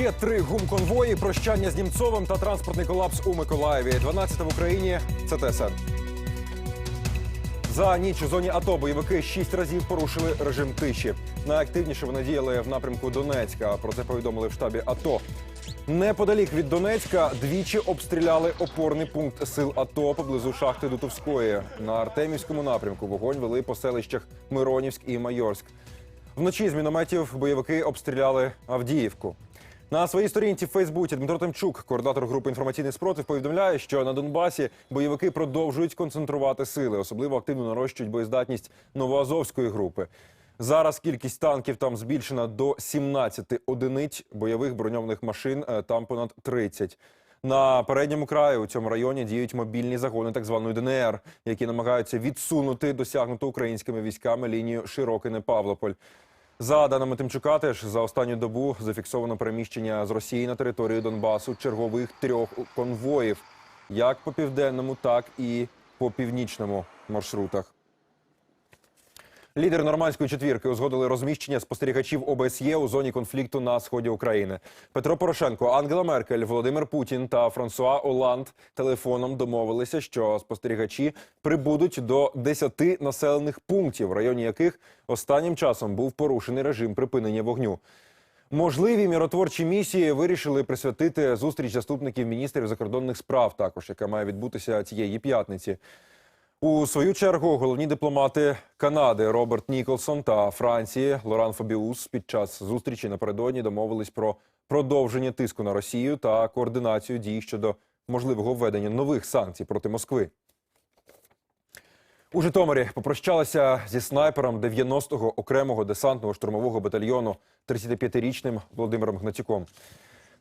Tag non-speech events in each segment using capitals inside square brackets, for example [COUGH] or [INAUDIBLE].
Ще три гумконвої, прощання з Німцовим та транспортний колапс у Миколаєві. 12 в Україні. Це ТСН. За ніч у зоні АТО бойовики шість разів порушили режим тиші. Найактивніше вони діяли в напрямку Донецька. Про це повідомили в штабі АТО. Неподалік від Донецька двічі обстріляли опорний пункт сил АТО поблизу шахти Дутовської. На Артемівському напрямку вогонь вели по селищах Миронівськ і Майорськ. Вночі з мінометів бойовики обстріляли Авдіївку. На своїй сторінці в Фейсбуці Дмитро Тимчук, координатор групи інформаційний спротив, повідомляє, що на Донбасі бойовики продовжують концентрувати сили, особливо активно нарощують боєздатність новоазовської групи. Зараз кількість танків там збільшена до 17 одиниць бойових броньованих машин. е, Там понад 30. На передньому краї у цьому районі діють мобільні загони так званої ДНР, які намагаються відсунути досягнуту українськими військами лінію Широкине-Павлополь. За даними Тимчука, теж за останню добу зафіксовано переміщення з Росії на територію Донбасу чергових трьох конвоїв, як по південному, так і по північному маршрутах. Лідери нормандської четвірки узгодили розміщення спостерігачів ОБСЄ у зоні конфлікту на сході України. Петро Порошенко, Ангела Меркель, Володимир Путін та Франсуа Оланд телефоном домовилися, що спостерігачі прибудуть до 10 населених пунктів, в районі яких останнім часом був порушений режим припинення вогню. Можливі міротворчі місії вирішили присвятити зустріч заступників міністрів закордонних справ, також яка має відбутися цієї п'ятниці. У свою чергу головні дипломати Канади Роберт Ніколсон та Франції Лоран Фабіус під час зустрічі напередодні домовились про продовження тиску на Росію та координацію дій щодо можливого введення нових санкцій проти Москви. У Житомирі попрощалися зі снайпером 90-го окремого десантного штурмового батальйону 35-річним Володимиром Гнатюком.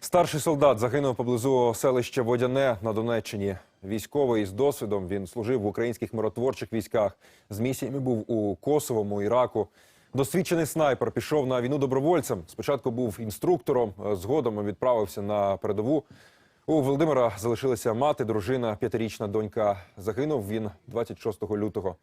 Старший солдат загинув поблизу селища Водяне на Донеччині. Військовий з досвідом він служив в українських миротворчих військах. З місіями був у Косовому, Іраку. Досвідчений снайпер пішов на війну добровольцем. Спочатку був інструктором, е, згодом відправився на передову. У Володимира залишилася мати, дружина, п'ятирічна донька. Загинув він 26 лютого.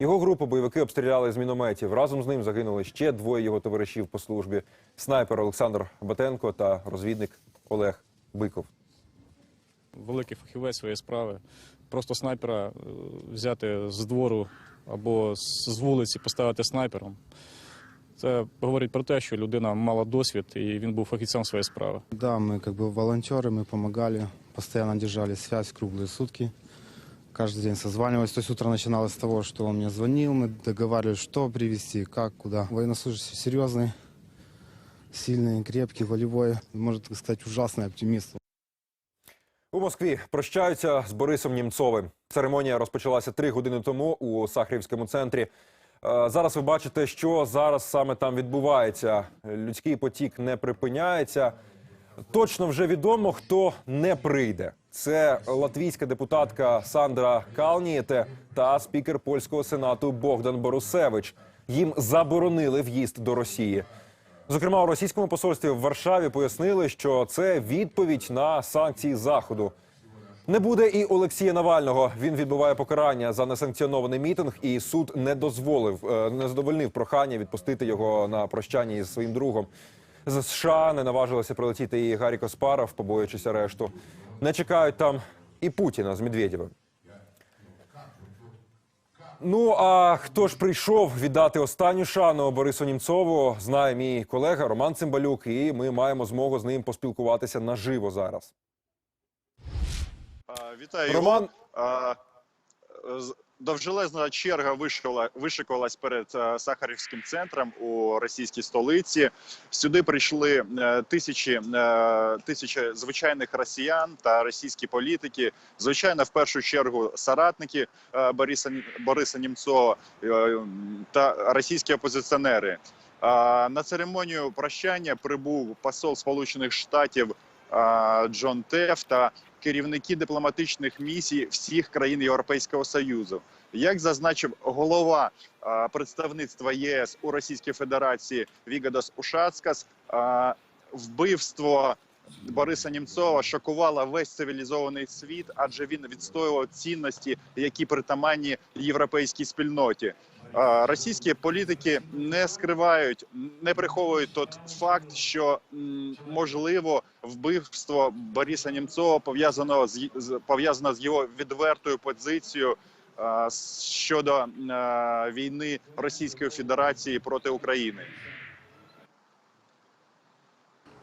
Його групу бойовики обстріляли з мінометів. Разом з ним загинули ще двоє його товаришів по службі: снайпер Олександр Батенко та розвідник Олег Биков. великий фахівець своєї справи. Просто снайпера е, взяти з двору або з з вулиці, поставити снайпером. Це говорить про те, що людина мала досвід і він був фахівцем своєї справи. Да, мы как бы волонтеры, мы помогали, постоянно держали связь круглые сутки. Каждый день созванивались. То есть утро начиналось с того, что он мне звонил, мы договаривались, что привезти, как, куда. Военнослужащий серьезный, сильный, крепкий, волевой, можно так сказать, ужасный оптимист. У Москві прощаються з Борисом Німцовим. Церемонія розпочалася три години тому у Сахарівському центрі. Е, Зараз ви бачите, що зараз саме там відбувається. Людський потік не припиняється. Точно вже відомо, хто не прийде. Це латвійська депутатка Сандра Калнієте та спікер польського сенату Богдан Борусевич. Їм заборонили в'їзд до Росії. Зокрема, у російському посольстві в Варшаві пояснили, що це відповідь на санкції заходу. Не буде і Олексія Навального. Він відбуває покарання за несанкціонований мітинг, і суд не дозволив, е, не задовольнив прохання відпустити його на прощання із своїм другом. З США не наважилося прилетіти і Гаррі Каспаров, побоюючись арешту. Не чекають там і Путіна з Медведєвим. Ну а хто ж прийшов віддати останню шану Борису Німцову, знає мій колега Роман Цимбалюк, і ми маємо змогу з ним поспілкуватися наживо зараз. Вітаю, Роман. Довжелезна черга вишикала, вишикувалась перед е, Сахарівським центром у російській столиці. Сюди прийшли е, тисячі, е, тисячі звичайних росіян та російські політики. Звичайно, в першу чергу соратники е, Бориса, Бориса Німцова та російські опозиціонери. На церемонію прощання прибув посол Сполучених Штатів Джон Теф та керівники дипломатичних місій всіх країн Європейського Союзу. Як зазначив голова представництва ЄС у Російській Федерації Вігадос Ушацкас, вбивство Бориса Німцова шокувало весь цивілізований світ, адже він відстоював цінності, які притаманні європейській спільноті. Е, Російські політики не скривають, не приховують тот факт, що м, можливо вбивство Бориса Німцова пов'язано з й- з пов'язано з його відвертою позицією е, с- щодо е, війни Російської Федерації проти України.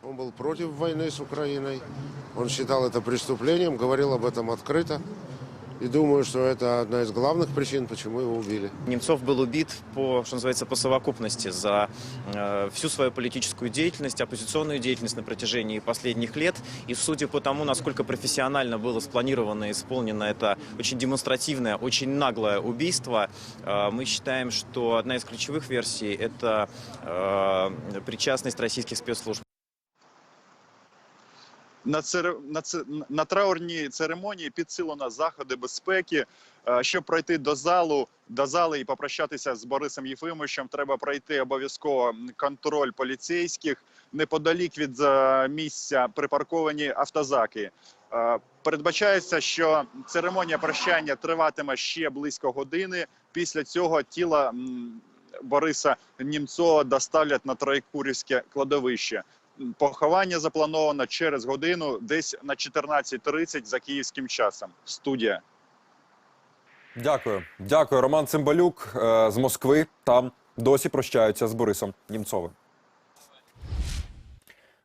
Он был против войны с Украиной. Он считал это преступлением, говорил об этом открыто. И думаю, что это одна из главных причин, почему его убили. Немцов был убит по, что называется, по совокупности за э, всю свою политическую деятельность, оппозиционную деятельность на протяжении последних лет. И судя по тому, насколько профессионально было спланировано и исполнено это очень демонстративное, очень наглое убийство, э, мы считаем, что одна из ключевых версий – это э, причастность российских спецслужб на, цер... на, це... на траурній церемонії підсилено заходи безпеки. Е, Щоб пройти до залу, до зали і попрощатися з Борисом Єфимовичем, треба пройти обов'язково контроль поліцейських неподалік від е, місця припарковані автозаки. Е, Передбачається, що церемонія прощання триватиме ще близько години. Після цього тіло м, Бориса Німцова доставлять на Троєкурівське кладовище. Поховання заплановано через годину, десь на 14.30 за київським часом. Студія. Дякую. Дякую. Роман Цимбалюк е, з Москви. Там досі прощаються з Борисом Німцовим.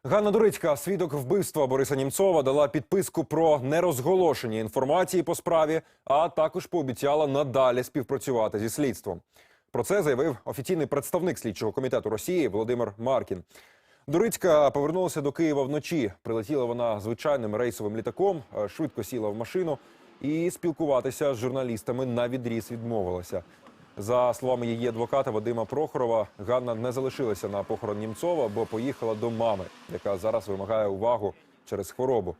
Ганна Дурицька, свідок вбивства Бориса Німцова, дала підписку про нерозголошення інформації по справі, а також пообіцяла надалі співпрацювати зі слідством. Про це заявив офіційний представник слідчого комітету Росії Володимир Маркін. Дурицька повернулася до Києва вночі. Прилетіла вона звичайним рейсовим літаком, е, швидко сіла в машину і спілкуватися з журналістами на відріз відмовилася. За словами її адвоката Вадима Прохорова, Ганна не залишилася на похорон Німцова, бо поїхала до мами, яка зараз вимагає увагу через хворобу.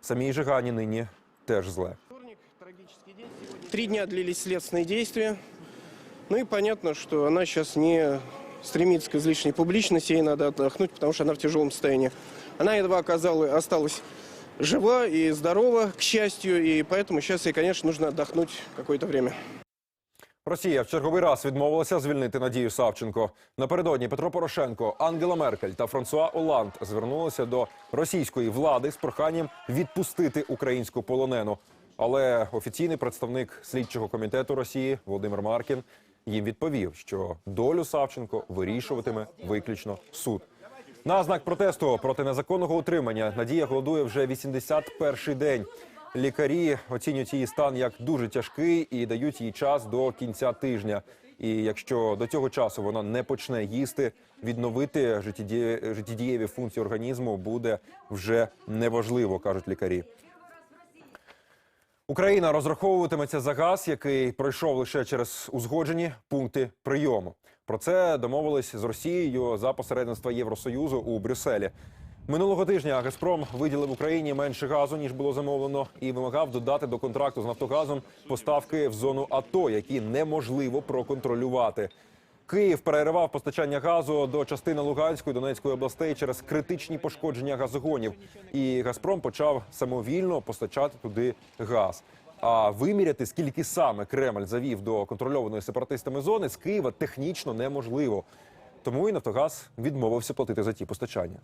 Самій же Гані нині теж зле. Три дня длились следственные действия. Ну и понятно, что она сейчас не стремится к излишней публичности, ей надо отдохнуть, потому что она в тяжелом состоянии. Она едва оказалась, осталась жива и здорова, к счастью, и поэтому сейчас ей, конечно, нужно отдохнуть какое-то время. Росія в черговий раз відмовилася звільнити Надію Савченко. Напередодні Петро Порошенко, Ангела Меркель та Франсуа Оланд звернулися до російської влади з проханням відпустити українську полонену. Але офіційний представник слідчого комітету Росії Володимир Маркін їм відповів, що долю Савченко вирішуватиме виключно суд. На знак протесту проти незаконного утримання Надія голодує вже 81-й день. Лікарі оцінюють її стан як дуже тяжкий і дають їй час до кінця тижня. І якщо до цього часу вона не почне їсти, відновити життєдіє- життєдієві функції організму буде вже неважливо, кажуть лікарі. Україна розраховуватиметься за газ, який пройшов лише через узгоджені пункти прийому. Про це домовились з Росією за посередництва Євросоюзу у Брюсселі. Минулого тижня Газпром виділив Україні менше газу ніж було замовлено, і вимагав додати до контракту з Нафтогазом поставки в зону АТО, які неможливо проконтролювати. Київ переривав постачання газу до частини Луганської Донецької областей через критичні пошкодження газогонів. І Газпром почав самовільно постачати туди газ. А виміряти, скільки саме Кремль завів до контрольованої сепаратистами зони, з Києва технічно неможливо. Тому і Нафтогаз відмовився платити за ті постачання.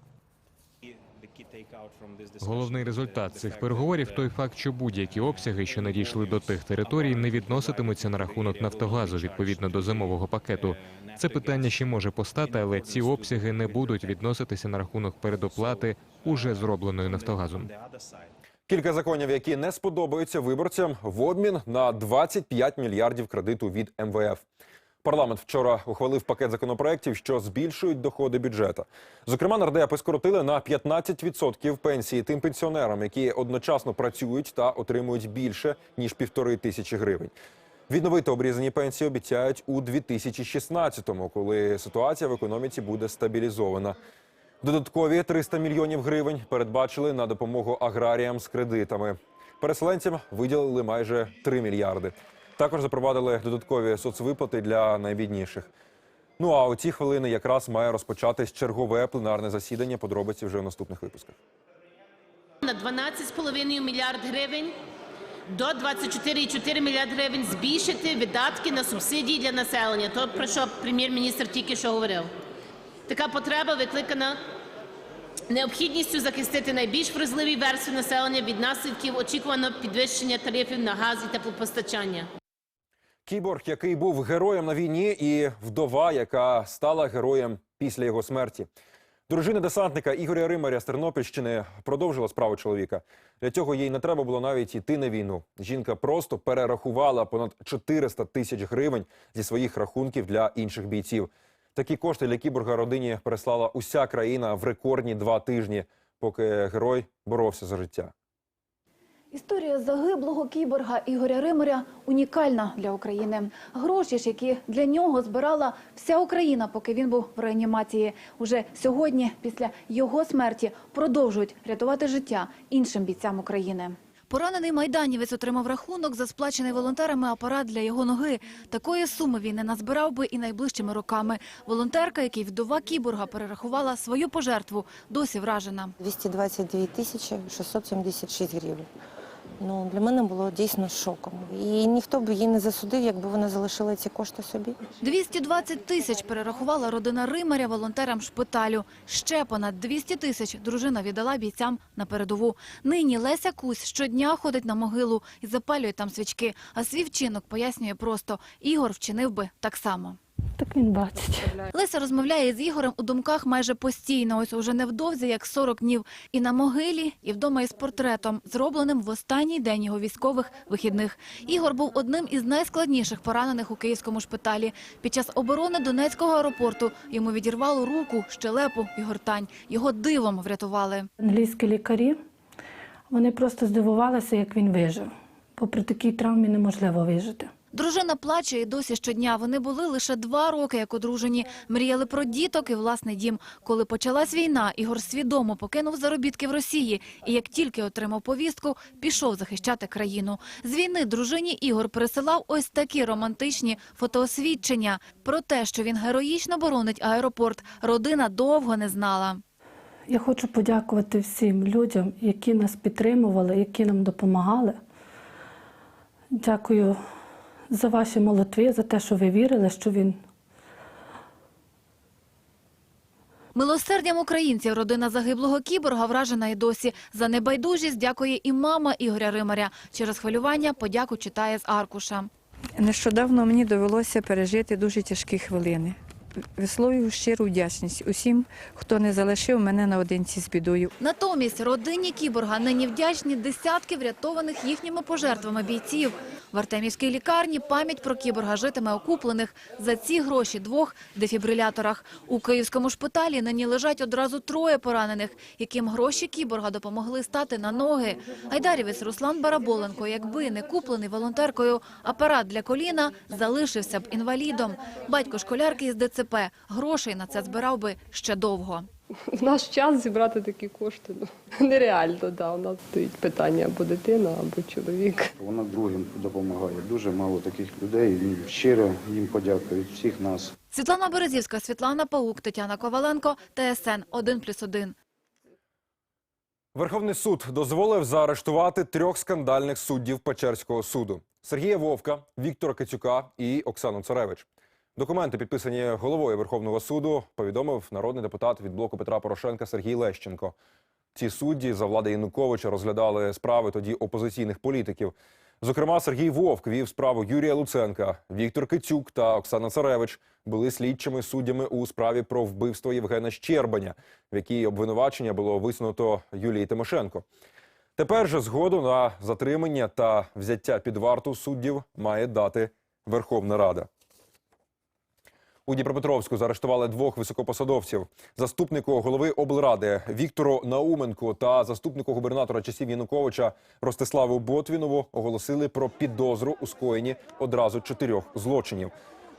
Головний результат цих переговорів той факт, що будь-які обсяги, що надійшли до тих територій, не відноситимуться на рахунок Нафтогазу відповідно до зимового пакету. Це питання ще може постати, але ці обсяги не будуть відноситися на рахунок передоплати, уже зробленої Нафтогазом. Кілька законів, які не сподобаються виборцям в обмін на 25 мільярдів кредиту від МВФ. Парламент вчора ухвалив пакет законопроєктів, що збільшують доходи бюджету. Зокрема, нардепи скоротили на 15% пенсії тим пенсіонерам, які одночасно працюють та отримують більше ніж півтори тисячі гривень. Відновити обрізані пенсії обіцяють у 2016-му, коли ситуація в економіці буде стабілізована. Додаткові 300 мільйонів гривень передбачили на допомогу аграріям з кредитами. Переселенцям виділили майже 3 мільярди. Також запровадили додаткові соцвиплати для найбідніших. Ну а у ці хвилини якраз має розпочатись чергове пленарне засідання. Подробиці вже в наступних випусках. на 12,5 мільярд гривень до 24,4 мільярд гривень збільшити видатки на субсидії для населення. То про що прем'єр-міністр тільки що говорив. Така потреба викликана необхідністю захистити найбільш вразливі верстви населення від наслідків очікуваного підвищення тарифів на газ і теплопостачання. Кіборг, який був героєм на війні, і вдова, яка стала героєм після його смерті. Дружина десантника Ігоря Римаря з Тернопільщини продовжила справу чоловіка. Для цього їй не треба було навіть йти на війну. Жінка просто перерахувала понад 400 тисяч гривень зі своїх рахунків для інших бійців. Такі кошти для кіборга родині переслала уся країна в рекордні два тижні, поки герой боровся за життя. Історія загиблого кіборга Ігоря Римаря унікальна для України. Гроші ж, які для нього збирала вся Україна, поки він був в реанімації. Уже сьогодні, після його смерті, продовжують рятувати життя іншим бійцям України. Поранений майданівець отримав рахунок за сплачений волонтерами апарат для його ноги. Такої суми він не назбирав би і найближчими роками. Волонтерка, який вдова кіборга перерахувала свою пожертву, досі вражена. 222 тисячі 676 гривень. Ну, для мене було дійсно шоком. І ніхто б її не засудив, якби вона залишила ці кошти собі. 220 тисяч перерахувала родина Римаря волонтерам шпиталю. Ще понад 200 тисяч дружина віддала бійцям на передову. Нині Леся Кусь щодня ходить на могилу і запалює там свічки. А свій вчинок пояснює просто. Ігор вчинив би так само. Так він бачить. Леся розмовляє з Ігорем у думках майже постійно. Ось уже невдовзі, як 40 днів. І на могилі, і вдома із портретом, зробленим в останній день його військових вихідних. Ігор був одним із найскладніших поранених у київському шпиталі. Під час оборони Донецького аеропорту йому відірвало руку, щелепу і гортань. Його дивом врятували. Англійські лікарі вони просто здивувалися, як він вижив. Бо при такій травмі неможливо вижити. Дружина плаче і досі щодня. Вони були лише два роки, як одружені. Мріяли про діток і власний дім. Коли почалась війна, Ігор свідомо покинув заробітки в Росії. І як тільки отримав повістку, пішов захищати країну. З війни дружині Ігор пересилав ось такі романтичні фотоосвідчення. Про те, що він героїчно боронить аеропорт, родина довго не знала. Я хочу подякувати всім людям, які нас підтримували, які нам допомагали. Дякую за ваші молитви, за те, що ви вірили, що він Милосердям українців родина загиблого кіборга вражена і досі. За небайдужість дякує і мама Ігоря Римаря. Через хвилювання подяку читає з аркуша. Нещодавно мені довелося пережити дуже тяжкі хвилини. Висловлюю щиру вдячність усім, хто не залишив мене наодинці з бідою. Натомість родині кіборга нині вдячні десятки врятованих їхніми пожертвами бійців. В Артемівській лікарні пам'ять про кіборга житиме окуплених за ці гроші двох дефібриляторах. У київському шпиталі нині лежать одразу троє поранених, яким гроші кіборга допомогли стати на ноги. Айдарівець Руслан Бараболенко, якби не куплений волонтеркою апарат для коліна, залишився б інвалідом. Батько школярки із ДЦП грошей на це збирав би ще довго. В наш час зібрати такі кошти ну, [LAUGHS] нереально. Да. У нас стоїть питання або дитина, або чоловік. Вона другим допомагає. Дуже мало таких людей. І щиро їм подякую від всіх нас. Світлана Березівська, Світлана Паук, Тетяна Коваленко, ТСН 1+,1. Верховний суд дозволив заарештувати трьох скандальних суддів Печерського суду: Сергія Вовка, Віктора Кицюка і Оксану Царевич. Документи, підписані головою Верховного суду, повідомив народний депутат від блоку Петра Порошенка Сергій Лещенко. Ці судді за влади Януковича розглядали справи тоді опозиційних політиків. Зокрема, Сергій Вовк вів справу Юрія Луценка, Віктор Кицюк та Оксана Царевич були слідчими суддями у справі про вбивство Євгена Щербаня, в якій обвинувачення було висунуто Юлії Тимошенко. Тепер же згоду на затримання та взяття під варту суддів має дати Верховна Рада. У Дніпропетровську заарештували двох високопосадовців: заступнику голови облради Віктору Науменку та заступнику губернатора часів Януковича Ростиславу Ботвінову оголосили про підозру у скоєнні одразу чотирьох злочинів.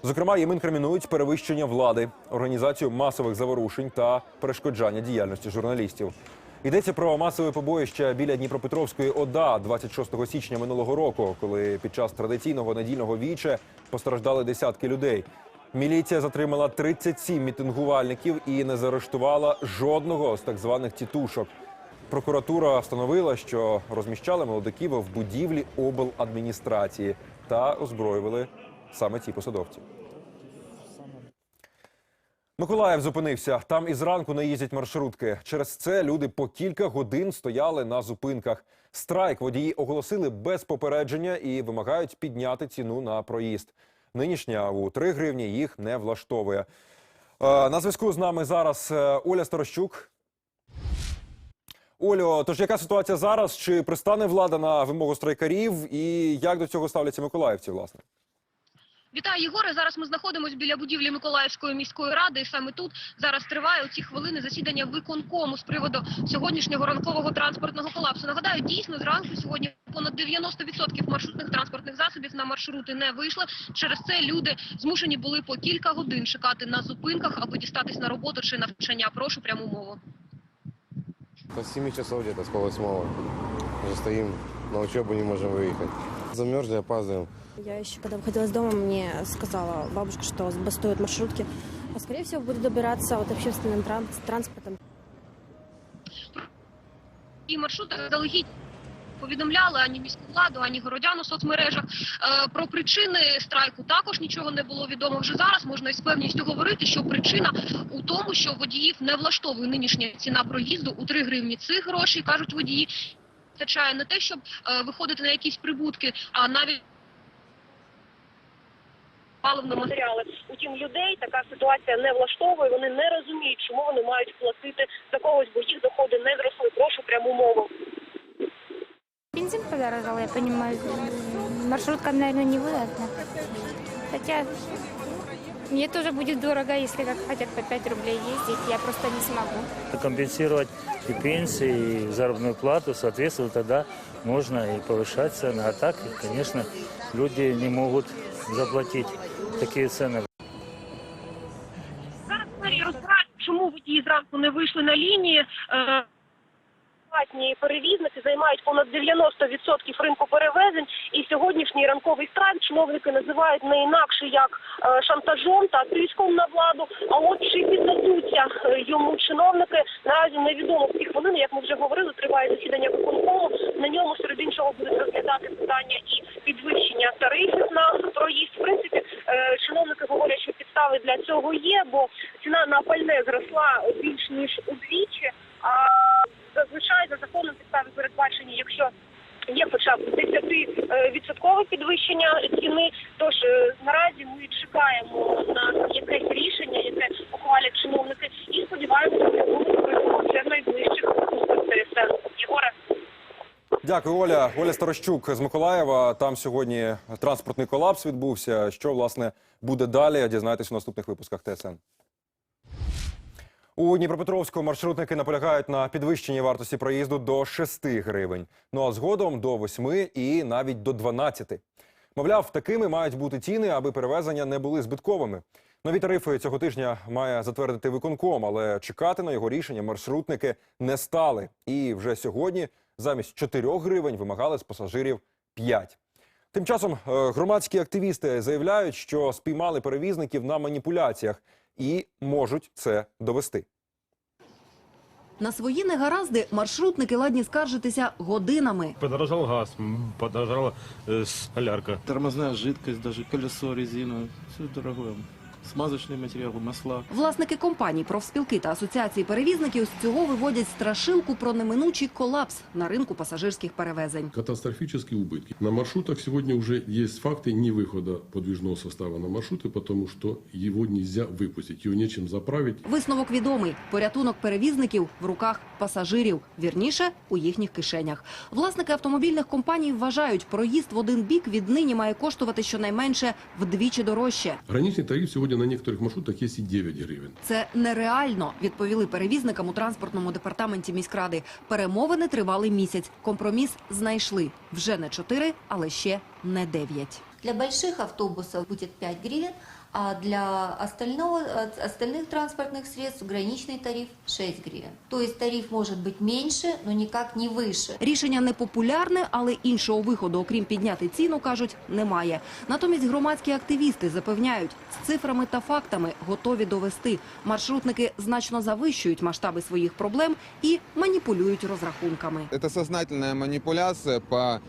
Зокрема, їм інкримінують перевищення влади, організацію масових заворушень та перешкоджання діяльності журналістів. Йдеться про масове побоїще біля Дніпропетровської ОДА 26 січня минулого року, коли під час традиційного недільного віче постраждали десятки людей. Міліція затримала 37 мітингувальників і не заарештувала жодного з так званих тітушок. Прокуратура встановила, що розміщали молодиків в будівлі обладміністрації та озброювали саме ті посадовці. Миколаїв зупинився. Там із ранку не їздять маршрутки. Через це люди по кілька годин стояли на зупинках. Страйк водії оголосили без попередження і вимагають підняти ціну на проїзд. Нинішня у 3 гривні їх не влаштовує. Е, На зв'язку з нами зараз е, Оля Старощук. Олю, тож яка ситуація зараз? Чи пристане влада на вимогу страйкарів? І як до цього ставляться миколаївці, власне? Вітаю, Єгоре. Зараз ми знаходимося біля будівлі Миколаївської міської ради. І саме тут зараз триває у ці хвилини засідання виконкому з приводу сьогоднішнього ранкового транспортного колапсу. Нагадаю, дійсно зранку сьогодні понад 90% маршрутних транспортних засобів на маршрути не вийшли. Через це люди змушені були по кілька годин чекати на зупинках, аби дістатись на роботу чи навчання. Прошу пряму мову. С 7 часов где-то, с полвосьмого. Уже стоим, на учебу не можем выехать. Замерзли, опаздываем. Я еще, когда выходила из дома, мне сказала бабушка, что бастуют маршрутки. А скорее всего, буду добираться вот общественным транс- транспортом. І маршрути заздалегідь повідомляли ані міську владу, ані городян у соцмережах. Е, про причини страйку також нічого не було відомо. Вже зараз можна із певністю говорити, що причина у тому, що водіїв не влаштовує нинішня ціна проїзду у 3 гривні. Цих грошей кажуть водії. Вистачає не те, щоб е, виходити на якісь прибутки, а навіть паливно матеріали. Утім, людей така ситуація не влаштовує. Вони не розуміють, чому вони мають платити за когось, бо їх доходи не зросли. Прошу пряму мову. Бензин подорожал, я понимаю. Маршрутка, наверное, не выгодна. Хотя мне тоже будет дорого, если как хотят по 5 рублей ездить. Я просто не смогу. компенсировать и пенсии, и заработную плату, соответственно, тогда можно и повышать цены. А так, конечно, люди не могут заплатить такие цены. Зараз мерії розбирають, чому водії зранку не вийшли на лінії. Приватні перевізники займають понад 90% ринку перевезень, і сьогоднішній ранковий страйк чиновники називають не інакше як е, шантажом та тиском на владу. А от чи піддадуться е, йому чиновники наразі невідомо в ці хвилини, як ми вже говорили, триває засідання виконкому. На ньому серед іншого будуть розглядати питання і підвищення тарифів на проїзд. В принципі, е, чиновники говорять, що підстави для цього є, бо ціна на пальне зросла більш ніж удвічі. А зазвичай за законом підстави передбачені, якщо є хоча б 10 відсоткове підвищення ціни. Тож е, наразі ми чекаємо на якесь рішення, яке ухвалять чиновники, і сподіваємося, що прийматися в найближчих ТСН. Єгоре. Дякую, Оля. Оля Старощук з Миколаєва. Там сьогодні транспортний колапс відбувся. Що власне буде далі? Дізнаєтесь у наступних випусках ТСН. У Дніпропетровську маршрутники наполягають на підвищенні вартості проїзду до 6 гривень. Ну а згодом до 8 і навіть до 12. Мовляв, такими мають бути ціни, аби перевезення не були збитковими. Нові тарифи цього тижня має затвердити виконком, але чекати на його рішення маршрутники не стали. І вже сьогодні замість 4 гривень вимагали з пасажирів 5. Тим часом е, громадські активісти заявляють, що спіймали перевізників на маніпуляціях і можуть це довести. На свої негаразди маршрутники ладні скаржитися годинами. Подорожав газ, подорожала э, солярка. Тормозна жидкость, навіть колесо резиновое. Все дорогое. Смазочные материалы, масла. Власники компаній, профспілки та асоціації перевізників з цього виводять страшилку про неминучий колапс на ринку пасажирських перевезень. Катастрофические убытки. На маршрутах сегодня уже есть факты невыхода подвижного состава на маршруты, потому что его нельзя выпустить, его нечем заправить. Висновок відомий. Порятунок перевізників в руках пасажирів. Вірніше, у їхніх кишенях. Власники автомобільних компаній вважають, проїзд в один бік віднині має коштувати щонайменше вдвічі дорожче. Граничный тариф сегодня на некоторых маршрутах есть и 9 гривен. Це нереально, відповіли перевізникам у транспортному департаменті міськради. Перемовини тривали місяць. Компроміс знайшли. Вже не чотири, але ще не дев'ять. Для больших автобусов будет 5 гривен, а для остального, э, остальных транспортных средств граничный тариф 6 гривен. То есть тариф может быть меньше, но никак не выше. Рішення непопулярне, але іншого виходу, окрім підняти ціну, кажуть, немає. Натомість громадські активісти запевняють, з цифрами та фактами готові довести. Маршрутники значно завищують масштаби своїх проблем і маніпулюють розрахунками. Это сознательная манипуляция по э,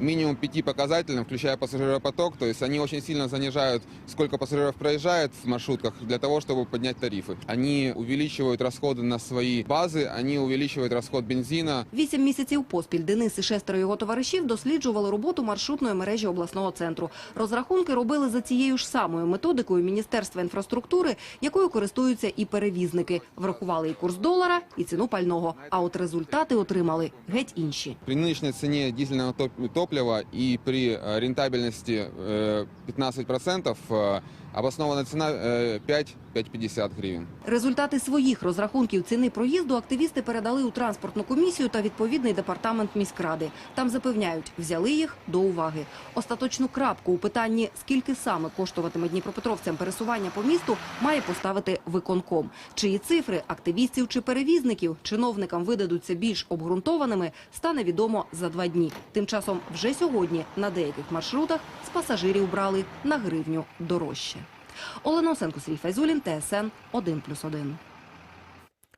минимум пяти показателям, включая пассажиропоток. То есть они очень сильно занижают, сколько пассажиров проезжает в маршрутках для того, чтобы поднять тарифы. Они увеличивают расходы на свои базы, они увеличивают расход бензина. Вісім місяців поспіль Денис і шестеро його товаришів досліджували роботу маршрутної мережі обласного центру. Розрахунки робили за цією ж самою методикою Міністерства інфраструктури, якою користуються і перевізники. Врахували і курс долара, і ціну пального. А от результати отримали геть інші. При нынешней цене дизельного топ- топлива и при э, рентабельности э, 15% э, обоснована цена э, 5-5,50 гривен. Результати своїх розрахунків ціни проїзду активісти передали у транспортну комісію та відповідний департамент міськради. Там запевняють, взяли їх до уваги. Остаточну крапку у питанні, скільки саме коштуватиме дніпропетровцям пересування по місту, має поставити виконком. Чиї цифри активістів чи перевізників чиновникам видадуться більш обґрунтованими, стане відомо за два дні. Тим часом вже сьогодні на деяких маршрутах з пасажирів брали на гривню дорожче. Олена Осенко, Сергій Файзулін, ТСН 1+,1.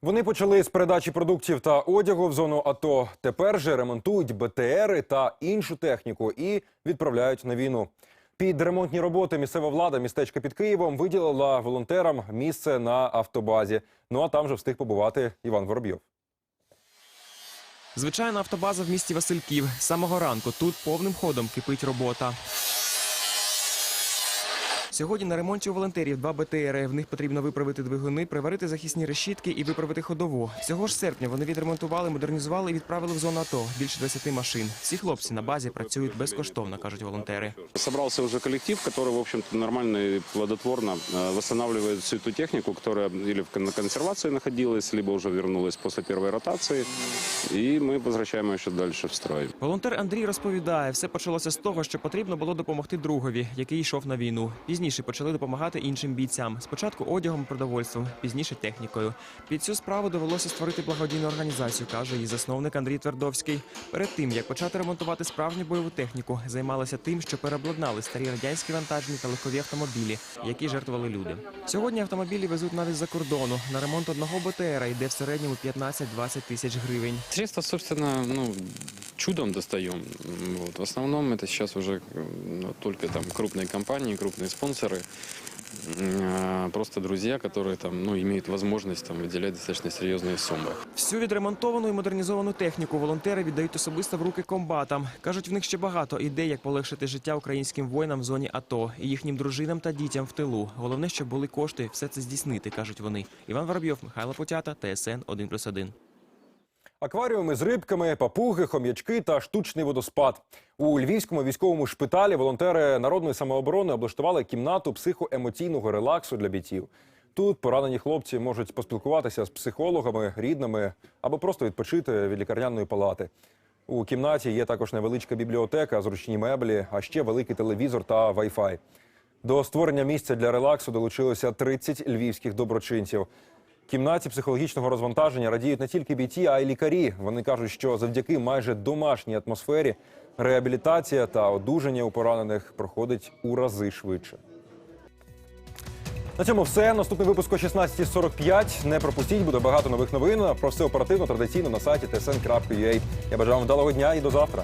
Вони почали з передачі продуктів та одягу в зону АТО. Тепер же ремонтують БТРи та іншу техніку і відправляють на війну. Під ремонтні роботи місцева влада містечка під Києвом виділила волонтерам місце на автобазі. Ну а там же встиг побувати Іван Воробйов. Звичайна автобаза в місті Васильків. З самого ранку тут повним ходом кипить робота. Сьогодні на ремонті у волонтерів два БТРи. В них потрібно виправити двигуни, приварити захисні решітки і виправити ходову. Цього ж серпня вони відремонтували, модернізували і відправили в зону АТО більше 20 машин. Всі хлопці на базі працюють безкоштовно, кажуть волонтери. Собрался уже коллектив, который, в общем-то, нормально и плодотворно э, восстанавливает всю ту технику, которая или в кон- на консервации находилась, либо уже вернулась после первой ротации. И мы возвращаем ее еще дальше в строй. Волонтер Андрій розповідає, все почалося з того, що потрібно було допомогти другові, який йшов на війну. Пізніше почали допомагати іншим бійцям. Спочатку одягом, продовольством, пізніше технікою. Під цю справу довелося створити благодійну організацію, каже її засновник Андрій Твердовський. Перед тим як почати ремонтувати справжню бойову техніку, займалися тим, що переобладнали старі радянські вантажні та легкові автомобілі, які жертвували люди. Сьогодні автомобілі везуть навіть за кордону. На ремонт одного БТРа йде в середньому 15-20 тисяч гривень. Средства, собственно, ну, чудом достаем. М, Вот. В основном это сейчас уже ну, только там крупные компании, крупные спонсоры, м, а, просто друзья, которые там, ну, имеют возможность там, выделять достаточно серьезные суммы. Всю відремонтовану і модернізовану техніку волонтери віддають особисто в руки комбатам. Кажуть, в них ще багато ідей, як полегшити життя українським воїнам в зоні АТО і їхнім дружинам та дітям в тилу. Головне, щоб були кошти все це здійснити, кажуть вони. Іван Воробйов, Михайло Потята, ТСН 1+,1. Акваріуми з рибками, папуги, хом'ячки та штучний водоспад. У львівському військовому шпиталі волонтери народної самооборони облаштували кімнату психоемоційного релаксу для бійців. Тут поранені хлопці можуть поспілкуватися з психологами, рідними або просто відпочити від лікарняної палати. У кімнаті є також невеличка бібліотека, зручні меблі, а ще великий телевізор та вай-фай. До створення місця для релаксу долучилося 30 львівських доброчинців. Кімнаті психологічного розвантаження радіють не тільки бійці, а й лікарі. Вони кажуть, що завдяки майже домашній атмосфері реабілітація та одужання у поранених проходить у рази швидше. На цьому все. Наступний випуск о 16.45. Не пропустіть, буде багато нових новин. Про все оперативно традиційно на сайті tsn.ua. Я бажаю вам вдалого дня і до завтра.